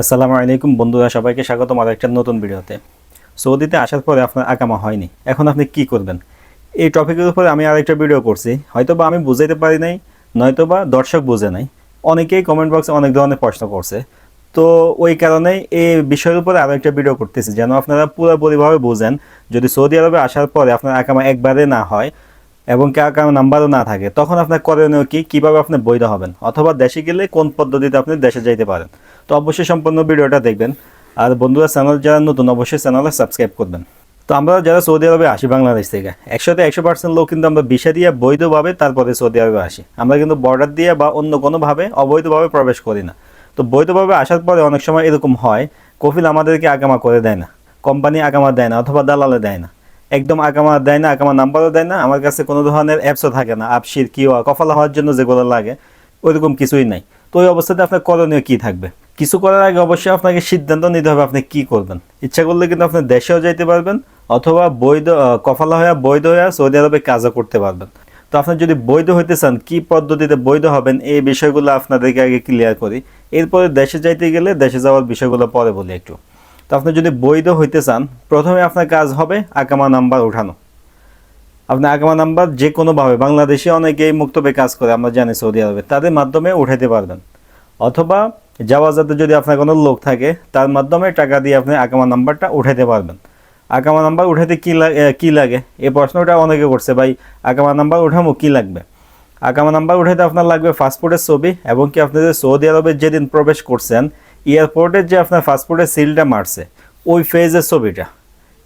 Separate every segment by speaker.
Speaker 1: আসসালামু আলাইকুম বন্ধুরা, সবাইকে স্বাগতম আর একটা নতুন ভিডিওতে। সৌদিতে আসার পরে আপনার আকামা হয়নি। এখন আপনি কি করবেন? এই টপিকের উপরে আমি আরেকটা ভিডিও করছি। হয়তো বা আমি বুঝাইতে পারি নাই নয়তো বা দর্শক বুঝে নাই। অনেকেই কমেন্ট বক্সে অনেক ধরনের প্রশ্ন করছে। তো ওই কারণেই এই বিষয়ের উপরে আরও একটা ভিডিও করতেছি, যেন আপনারা পুরোপুরিভাবে বুঝেন, যদি সৌদি আরবে আসার পরে আপনার আকামা একবারে না হয় এবং কারও নাম্বারও না থাকে, তখন আপনার করণীয় কি? কীভাবে আপনি বৈধ হবেন? অথবা দেশে গেলে কোন পদ্ধতিতে আপনি দেশে যাইতে পারেন? তো অবশ্যই সম্পূর্ণ ভিডিওটা দেখবেন। আর বন্ধুরা, চ্যানেল যারা নতুন, অবশ্যই চ্যানেলে সাবস্ক্রাইব করবেন। তো আমরা যারা সৌদি আরবে আসি বাংলাদেশ থেকে একশোতে একশো পার্সেন্ট লোক কিন্তু আমরা ভিসা দিয়ে বৈধভাবে তারপরে সৌদি আরবে আসি। আমরা কিন্তু বর্ডার দিয়ে বা অন্য কোনোভাবে অবৈধভাবে প্রবেশ করি না। তো বৈধভাবে আসার পরে অনেক সময় এরকম হয়, কফিল আমাদেরকে আগামা করে দেয় না। কোম্পানি আগামা দেয় না, অথবা দালালে দেয় না। একদম আগামা দেয় না, আগামা নাম্বারও দেয় না, আমার কাছে কোনো ধরনের অ্যাপসও থাকে না আপসির কিওয়া কফলা হওয়ার জন্য যেগুলো লাগে, ওইরকম কিছুই নাই। তো ওই অবস্থাতে আপনার করণীয় কী থাকবে? কিছু করার আগে অবশ্যই আপনাকে সিদ্ধান্ত নিতে হবে আপনি কি করবেন। ইচ্ছা করলে কিন্তু আপনি দেশেও যাইতে পারবেন অথবা বৈধ কফালা হয়ে বৈধ হয়ে সৌদি আরবে কাজও করতে পারবেন। তো আপনি যদি বৈধ হইতে চান, কি পদ্ধতিতে বৈধ হবেন এই বিষয়গুলো আপনাদেরকে আগে ক্লিয়ার করি। এরপরে দেশে যাইতে গেলে দেশে যাওয়ার বিষয়গুলো পরে বলি একটু। তো আপনি যদি বৈধ হইতে চান, প্রথমে আপনার কাজ হবে আকামা নাম্বার উঠানো। আপনি আগামা নাম্বার যে কোনোভাবে বাংলাদেশে অনেকেই মুক্তবে কাজ করে, আমরা জানি সৌদি আরবে, তাদের মাধ্যমে উঠাইতে পারবেন। অথবা যাওয়া যাতে যদি আপনার কোনো লোক থাকে, তার মাধ্যমে টাকা দিয়ে আপনি আকামা নাম্বারটা উঠাইতে পারবেন। আকামা নাম্বার উঠাইতে কী লাগে কী লাগে? এই প্রশ্নটা অনেকে করছে, ভাই, আকামা নাম্বার উঠামো, কী লাগবে? আকামা নাম্বার উঠাইতে আপনার লাগবে পাসপোর্টের ছবি এবং কি আপনি যে সৌদি আরবে যেদিন প্রবেশ করছেন এয়ারপোর্টের যে আপনার পাসপোর্টের সিলটা মারছে, ওই ফেজের ছবিটা।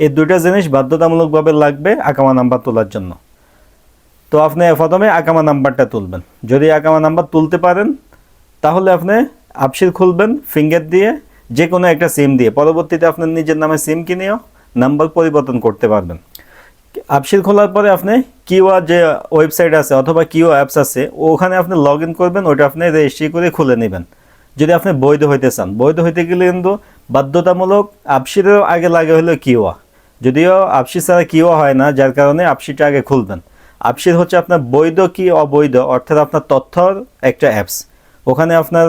Speaker 1: এই দুইটা জিনিস বাধ্যতামূলকভাবে লাগবে আকামা নাম্বার তোলার জন্য। তো আপনি প্রথমে আকামা নাম্বারটা তুলবেন। যদি আকামা নাম্বার তুলতে পারেন তাহলে আপনি আপসিল খুলবেন ফিঙ্গার দিয়ে যে কোনো একটা সিম দিয়ে। পরবর্তীতে আপনার নিজের নামে সিম কিনেও নাম্বার পরিবর্তন করতে পারবেন। আপসিল খোলার পরে আপনি কিওয়া যে ওয়েবসাইট আছে অথবা কিও অ্যাপস আছে, ওখানে আপনি লগ ইন করবেন ওটা আপনি রেজিস্ট্রি করে খুলে নেবেন। যদি আপনি বৈধ হইতে চান। বৈধ হইতে গেলে কিন্তু বাধ্যতামূলক আপসিরেরও আগে লাগে হলো কিওয়া যদিও আপসি ছাড়া কিওয়া হয় না, যার কারণে আপসিটা আগে খুলবেন। আপসির হচ্ছে আপনার বৈধ কি অবৈধ, অর্থাৎ আপনার তথ্যর একটা অ্যাপস ওখানে আপনার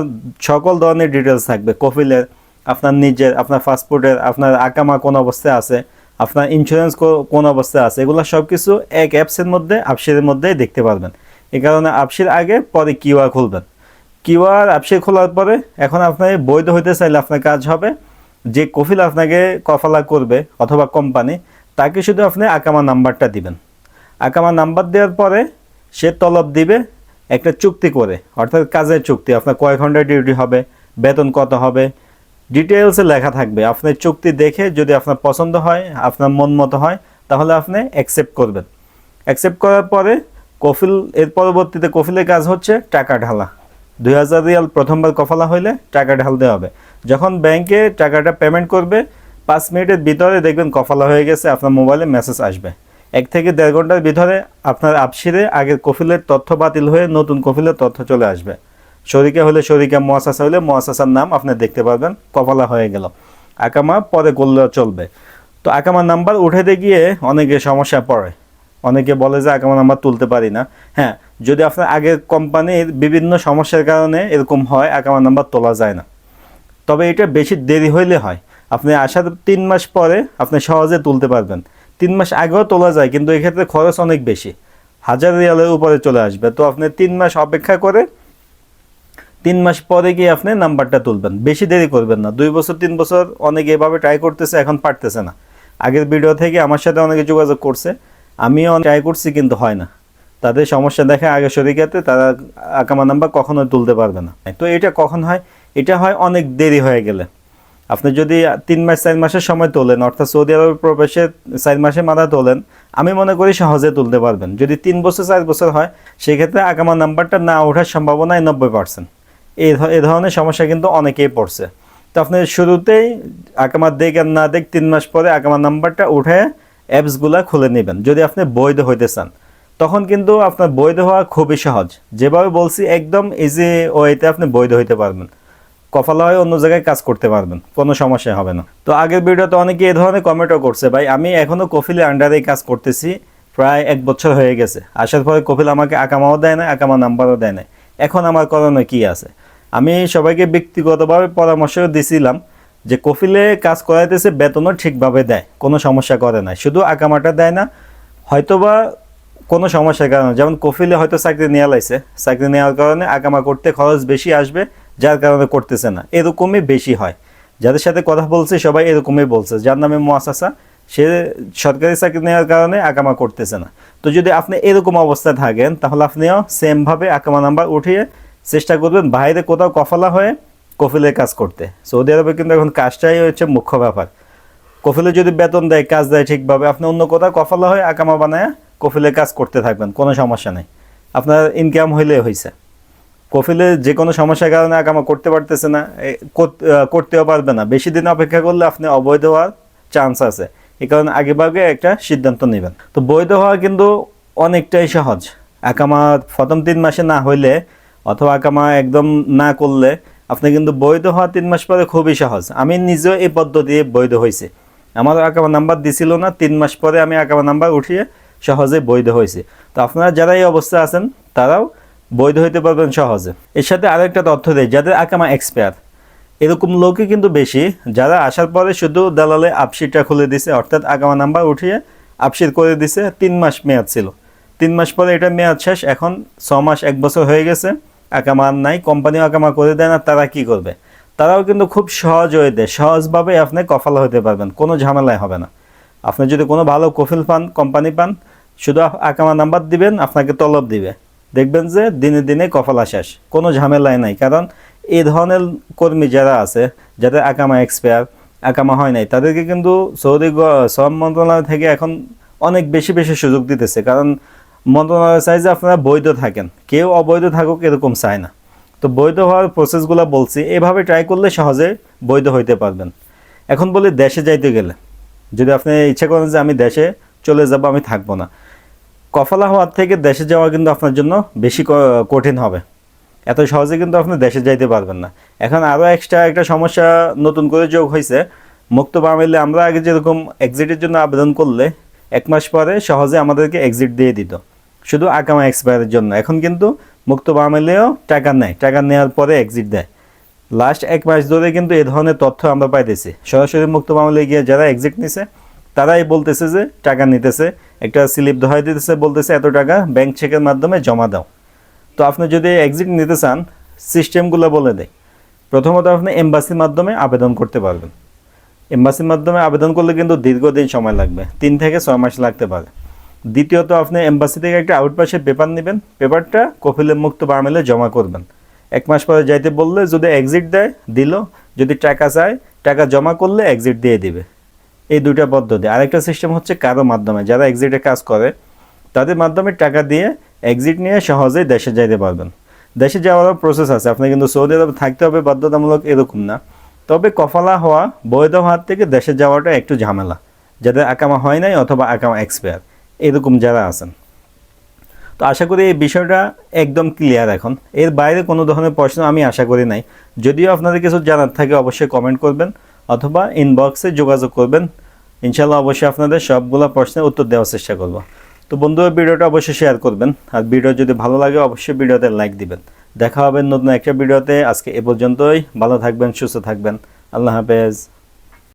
Speaker 1: সকল ধরনের ডিটেলস থাকবে। কফিলের, আপনার নিজের, আপনার পাসপোর্টের আপনার আকামা কোন অবস্থায় আছে, আপনার ইন্স্যুরেন্স কোন অবস্থায় আছে, এগুলো সব কিছু এক অ্যাপসের মধ্যে আপসিরের মধ্যেই দেখতে পারবেন। এই কারণে আপসির আগে, পরে কিওয়া খুলবেন। কিওয়ার আপসির খোলার পরে এখন আপনার বৈধ হইতে চাইলে আপনার কাজ হবে, যে কফিল আপনাকে কফালা করবে অথবা কোম্পানি তাকে শুধু আপনি আকামা নাম্বারটা দিবেন। আকামা নাম্বার দেওয়ার পরে সে তলব দিবে একটা চুক্তি করে, অর্থাৎ কাজের চুক্তি, আপনার কয় ঘণ্টা ডিউটি হবে, বেতন কত হবে ডিটেলসে লেখা থাকবে। আপনার চুক্তি দেখে যদি আপনার পছন্দ হয়, আপনার মন মতো হয়, তাহলে আপনি অ্যাকসেপ্ট করবেন। অ্যাকসেপ্ট করার পরে কফিল, এর পরবর্তীতে কফিলের কাজ হচ্ছে টাকা ঢালা। দুই হাজার রিয়াল প্রথমবার কফালা হইলে টাকা ঢালতে হবে। যখন ব্যাংকে টাকাটা পেমেন্ট করবে, পাঁচ মিনিটের ভিতরে দেখবেন কফালা হয়ে গেছে, আপনার মোবাইলে মেসেজ আসবে। এক থেকে দেড় ঘণ্টার ভিতরে আপনার আপসিরে আগের কফিলের তথ্য বাতিল হয়ে নতুন কফিলের তথ্য চলে আসবে। শরিকা হলে শরিকা, মোয়াসাসা হলে মোয়াসাসার নাম আপনি দেখতে পারবেন, কপালা হয়ে গেল। আকামা পরে করলেও চলবে। তো আকামার নাম্বার উঠাতে গিয়ে অনেকে সমস্যা পড়ে। অনেকে বলে যে আকামা নাম্বার তুলতে পারি না। হ্যাঁ যদি আপনার আগের কোম্পানির বিভিন্ন সমস্যার কারণে এরকম হয় আকামা নাম্বার তোলা যায় না। তবে এটা বেশি দেরি হইলে হয়। আপনি আসার তিন মাস পরে আপনি সহজে তুলতে পারবেন। তিন মাস আগেও তোলা যায়, কিন্তু এক্ষেত্রে খরচ অনেক বেশি। হাজার রিয়ালের উপরে চলে আসবে। তো আপনি তিন মাস অপেক্ষা করে তিন মাস পরে গিয়ে আপনি নাম্বারটা তুলবেন। বেশি দেরি করবেন না। দুই বছর, তিন বছর অনেকে এভাবে ট্রাই করতেছে, এখন পারতেছে না। আগের ভিডিও থেকে আমার সাথে অনেকে যোগাযোগ করছে। আমিও ট্রাই করছি, কিন্তু হয় না। তাদের সমস্যা দেখে আগে শরিকাতে তারা আকামা নাম্বার কখনো তুলতে পারবে না। তো এটা কখন হয়? এটা হয় অনেক দেরি হয়ে গেলে। আপনি যদি তিন মাস, চার মাসের সময় তোলেন, অর্থাৎ সৌদি আরবের প্রবেশে চার মাসে মাথা তোলেন, আমি মনে করি সহজে তুলতে পারবেন। যদি তিন বছর, চার বছর হয়, সেক্ষেত্রে আগামা নাম্বারটা না ওঠার সম্ভাবনাই নব্বই পার্সেন্ট এই ধ- ধরনের সমস্যা কিন্তু অনেকেই পড়ছে। তো আপনি শুরুতেই আকামা দেখ আর না দেখ, তিন মাস পরে আকামা নাম্বারটা উঠে অ্যাপসগুলা খুলে নেবেন। যদি আপনি বৈধ হইতে চান, তখন কিন্তু আপনার বৈধ হওয়া খুবই সহজ। যেভাবে বলছি, একদম ইজি ওয়েতে আপনি বৈধ হইতে পারবেন। কফালা হয়ে অন্য জায়গায় কাজ করতে পারবেন, কোনো সমস্যা হবে না। তো আগের ভিডিওতে অনেকে এ ধরনের কমেন্টও করছে, ভাই, আমি এখনও কফিলে আন্ডারেই কাজ করতেছি, প্রায় এক বছর হয়ে গেছে। আসার পরে কফিল আমাকে আকামাও দেয় না আকামা নাম্বারও দেয় না। এখন আমার করণীয় কি আছে? আমি সবাইকে ব্যক্তিগতভাবে পরামর্শ দিছিলাম যে কফিলে কাজ করাইতেছে, বেতনও ঠিকভাবে দেয়, কোনো সমস্যা করে না শুধু আকামাটা দেয় না, হয়তোবা কোনো সমস্যার কারণে, যেমন কফিলে হয়তো চাকরি নেওয়া লাইছে চাকরি নেওয়ার কারণে আকামা করতে খরচ বেশি আসবে যার কারণে করতেছে না। এরকমই বেশি হয়। যাদের সাথে কথা বলছে, সবাই এরকমই বলছে। যার নামে মোয়াসাসা সে সরকারি চাকরি নেওয়ার কারণে আকামা করতেছে না। তো যদি আপনি এরকম অবস্থায় থাকেন, তাহলে আপনিও সেমভাবে আকামা নাম্বার উঠিয়ে চেষ্টা করবেন বাইরে কোথাও কফলা হয়ে কফিলের কাজ করতে। সৌদি আরবে কিন্তু এখন কাজটাই হচ্ছে মুখ্য ব্যাপার। কফিলে যদি বেতন দেয়, কাজ দেয় ঠিকভাবে, আপনি অন্য কোথাও কফলা হয়ে আকামা বানায় কফিলে কাজ করতে থাকবেন, কোনো সমস্যা নেই। আপনার ইনকাম হইলে হয়েছে কফিলে যে কোনো সমস্যার কারণে আকামা করতে পারতেছে না করতেও পারবে না। বেশি দিন অপেক্ষা করলে আপনি অবৈধ হওয়ার চান্স আছে। এই কারণে আগে ভাগে একটা সিদ্ধান্ত নেবেন। তো বৈধ হওয়া কিন্তু অনেকটাই সহজ। আকামা প্রথম তিন মাসে না হইলে অথবা আকামা একদম না করলে আপনি কিন্তু বৈধ হওয়া তিন মাস পরে খুবই সহজ। আমি নিজেও এই পদ্ধতি বৈধ হয়েছে। আমার আকামা নাম্বার দিছিল না, তিন মাস পরে আমি আকামা নাম্বার উঠিয়ে সহজে বৈধ হয়েছে। তো আপনারা যারা এই অবস্থায় আছেন, তারাও বৈধ হইতে পারবেন সহজে। এর সাথে আরেকটা তথ্য দেয় যাদের আকামা এক্সপায়ার এরকম লোকই কিন্তু বেশি, যারা আসার পরে শুধু দালালে আপসিটা খুলে দিছে, অর্থাৎ আগামা নাম্বার উঠিয়ে আপসির করে দিছে, তিন মাস মেয়াদ ছিল। তিন মাস পরে এটা মেয়াদ শেষ, এখন ছ মাস, এক বছর হয়ে গেছে, আকামা আর নাই, কোম্পানিও আকামা করে দেয় না, তারা কি করবে? তারাও কিন্তু খুব সহজ হয়ে দেয়, সহজভাবে আপনি কফালা হতে পারবেন, কোনো ঝামেলায় হবে না। আপনি যদি কোনো ভালো কফিল পান, কোম্পানি পান, শুধু আকামা নাম্বার দিবেন, আপনাকে তলব দিবে। দেখবেন যে দিনে দিনে কফালা শেষ কোনো ঝামেলায় নাই। কারণ এই ধরনের কর্মী যারা আছে, যাদের আকামা এক্সপায়ার আকামা হয় নাই, তাদেরকে কিন্তু সৌদি শ্রম মন্ত্রণালয় থেকে এখন অনেক বেশি বেশি সুযোগ দিতেছে। কারণ মন্ত্রণালয় চাই যে আপনারা বৈধ থাকেন। কেউ অবৈধ থাকুক এরকম চায় না। তো বৈধ হওয়ার প্রসেসগুলো বলছি, এভাবে ট্রাই করলে সহজে বৈধ হইতে পারবেন। এখন বলি দেশে যাইতে গেলে। যদি আপনি ইচ্ছা করেন যে আমি দেশে চলে যাব, আমি থাকব না। কফলা হওয়ার থেকে দেশে যাওয়া কিন্তু আপনার জন্য বেশি কঠিন হবে। এত সহজে কিন্তু আপনি দেশে যাইতে পারবেন না। এখন আরও এক্সট্রা একটা সমস্যা নতুন করে যোগ হয়েছে মুক্ত বামিলে আমরা আগে যেরকম এক্সিটের জন্য আবেদন করলে এক মাস পরে সহজে আমাদেরকে এক্সিট দিয়ে দিত। শুধু আকামা এক্সপায়ারের জন্য। এখন কিন্তু মুক্ত বামিলেও টাকা নেয়। টাকা নেওয়ার পরে এক্সিট দেয়। লাস্ট এক মাস ধরে কিন্তু এ ধরনের তথ্য আমরা পাইতেছি। সরাসরি মুক্ত মামলে গিয়ে যারা এক্সিট নিছে তারাই বলতেছে যে টাকা নিতেছে, একটা স্লিপ ধরাই দিতেছে, বলতেছে এত টাকা ব্যাংক চেকের মাধ্যমে জমা দাও। তো আপনি যদি এক্সিট নিতে চান সিস্টেমগুলো বলে দেয়। প্রথমত আপনি এম্বাসির মাধ্যমে আবেদন করতে পারবেন। এম্বাসির মাধ্যমে আবেদন করলে কিন্তু দীর্ঘদিন সময় লাগবে, তিন থেকে ছয় মাস লাগতে পারে। দ্বিতীয়ত, আপনি এম্বাসি থেকে একটা আউটপাসের পেপার নেবেন পেপারটা কপিলের মুক্ত বামেলে জমা করবেন। এক মাস পরে যাইতে বললে যদি এক্সিট দেয়, দিল। যদি টাকা চায়, টাকা জমা করলে এক্সিট দিয়ে দিবে। এই দুইটা পদ্ধতি। আরেকটা সিস্টেম হচ্ছে কারও মাধ্যমে। যারা এক্সিটে কাজ করে, তাদের মাধ্যমে টাকা দিয়ে এক্সিট নিয়ে সহজেই দেশে যাইতে পারবেন। দেশে যাওয়ারও প্রসেস আছে। আপনি কিন্তু সৌদি আরবে থাকতে হবে, বাধ্যতামূলক এরকম না। তবে কফালা হওয়া, বৈধ হওয়ার থেকে দেশে যাওয়াটা একটু ঝামেলা। যাদের আকামা হয় নাই অথবা আকামা এক্সপায়ার এরকম যারা আছেন। তো আশা করি এই বিষয়টা একদম ক্লিয়ার এখন। এর বাইরে কোনো ধরনের প্রশ্ন আমি আশা করি নাই। যদিও আপনাদের কিছু জানার থাকে, অবশ্যই কমেন্ট করবেন। অথবা ইনবক্সে যোগাযোগ করবেন। ইনশাল্লাহ অবশ্যই আপনাদের সবগুলো প্রশ্নের উত্তর দেওয়ার চেষ্টা করব। তো বন্ধুরা ভিডিওটা অবশ্যই শেয়ার করবেন। আর ভিডিও যদি ভালো লাগে, অবশ্যই ভিডিওতে লাইক দিবেন। দেখা হবে নতুন একটা ভিডিওতে। আজকে এ পর্যন্তই। ভালো থাকবেন, সুস্থ থাকবেন। আল্লাহ হাফেজ।